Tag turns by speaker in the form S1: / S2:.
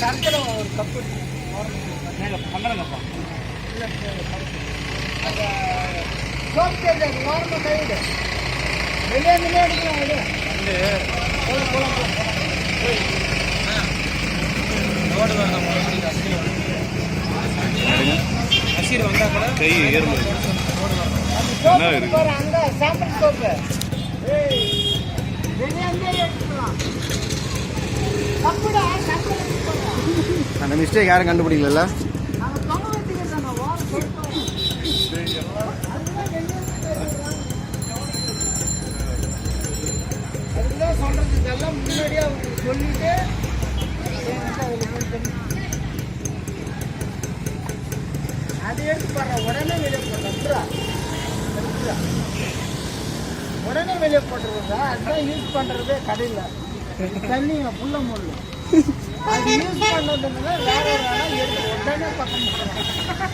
S1: சர்க்கரை ஒரு கப்பு
S2: பண்ணுறேங்கப்பா
S1: அந்த சோப்பு தேய்ச்சி அது ஓரமாக கைவிடு வெளியே நின்று அடிக்கலாம் விடு போலாம் போலாம் போலாம்
S3: கை ஏறும்
S1: அந்த அங்கே சாம்பிள் சோப்பு ஏய். என்கிட்ட அவங்களுக்கு தெரியும். அது எடுத்து பாடுற உடனே வெளியே போடுறா. உடனே வெளியே போட்டுருந்தா அதுதான் யூஸ் பண்றது கடையில். தண்ணி புள்ள முள்ளு அது யூஸ் பண்ணதுன்னா வேற ஒரு வேலை எடுத்து உடனே பக்கம் போட்டுருவாங்க.